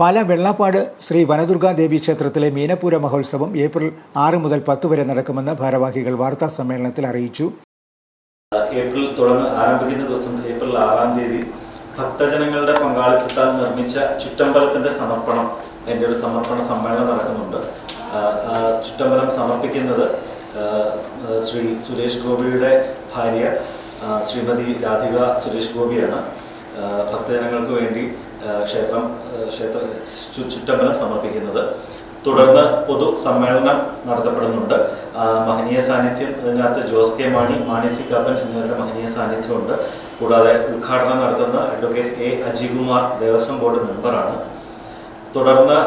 പാല വെള്ളാപ്പാട് ശ്രീ വനദുർഗാ ദേവി ക്ഷേത്രത്തിലെ മീനപ്പൂര മഹോത്സവം ഏപ്രിൽ ആറ് മുതൽ പത്ത് വരെ നടക്കുമെന്ന് ഭാരവാഹികൾ വാർത്താ സമ്മേളനത്തിൽ അറിയിച്ചു. ഏപ്രിൽ തുടർന്ന് ആരംഭിക്കുന്ന ദിവസം ഏപ്രിൽ ആറാം തീയതി ഭക്തജനങ്ങളുടെ പങ്കാളിത്തത്താൽ നിർമ്മിച്ച ചുറ്റമ്പലത്തിന്റെ സമർപ്പണം എന്റെ ഒരു സമർപ്പണ സമ്മേളനം നടക്കുന്നുണ്ട്. ചുറ്റമ്പലം സമർപ്പിക്കുന്നത് ശ്രീ സുരേഷ് ഗോപിയുടെ ഭാര്യ ശ്രീമതി രാധിക സുരേഷ് ഗോപിയാണ്. ഭക്തജനങ്ങൾക്ക് വേണ്ടി ക്ഷേത്രം ക്ഷേത്ര ചുറ്റമ്പലം സമർപ്പിക്കുന്നത്. തുടർന്ന് പൊതു സമ്മേളനം നടത്തപ്പെടുന്നുണ്ട് മഹനീയ സാന്നിധ്യം അതിനകത്ത് ജോസ് കെ മാണി മാണി സി കാപ്പൻ എന്നിവരുടെ മഹനീയ സാന്നിധ്യമുണ്ട്. കൂടാതെ ഉദ്ഘാടനം നടത്തുന്ന advocate A Ajikumar Devaswom board മെമ്പറാണ്. തുടർന്ന്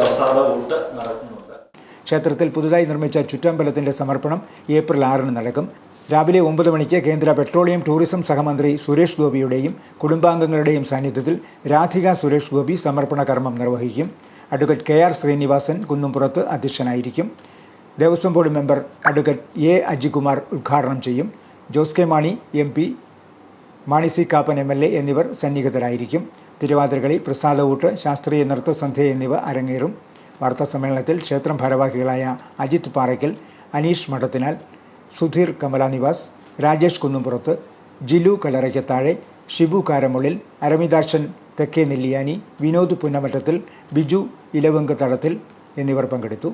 പ്രസാദ ഊട്ട് നടക്കുന്നുണ്ട്. ക്ഷേത്രത്തിൽ പുതുതായി നിർമ്മിച്ച ചുറ്റമ്പലത്തിന്റെ സമർപ്പണം ഏപ്രിൽ ആറിന് നടക്കും. രാവിലെ ഒമ്പത് മണിക്ക് കേന്ദ്ര പെട്രോളിയം ടൂറിസം സഹമന്ത്രി സുരേഷ് ഗോപിയുടെയും കുടുംബാംഗങ്ങളുടെയും സാന്നിധ്യത്തിൽ രാധിക സുരേഷ് ഗോപി സമർപ്പണ കർമ്മം നിർവഹിക്കും. Advocate K R Sreenivasan Kunnumpurathu അധ്യക്ഷനായിരിക്കും. Devaswom board member advocate A Ajikumar ഉദ്ഘാടനം ചെയ്യും. Jose K Mani M P Mani C Kappan M L A എന്നിവർ സന്നിഹിതരായിരിക്കും. തിരുവാതിരകളി പ്രസാദവൂട്ട് ശാസ്ത്രീയ നൃത്തസന്ധ്യ എന്നിവ അരങ്ങേറും. വാർത്താസമ്മേളനത്തിൽ ക്ഷേത്രം ഭാരവാഹികളായ അജിത് പാറയ്ക്കൽ അനീഷ് മഠത്തിനാൽ സുധീർ കമലാനിവാസ് രാജേഷ് കുന്നുംപുറത്ത് ജിലു കലറയ്ക്ക് താഴെ ഷിബു കാരമുള്ളിൽ അരമിതാക്ഷൻ തെക്കേ നെല്ലിയാനി വിനോദ് പുന്നമറ്റത്തിൽ ബിജു ഇലവങ്ക് തടത്തിൽ എന്നിവർ പങ്കെടുത്തു.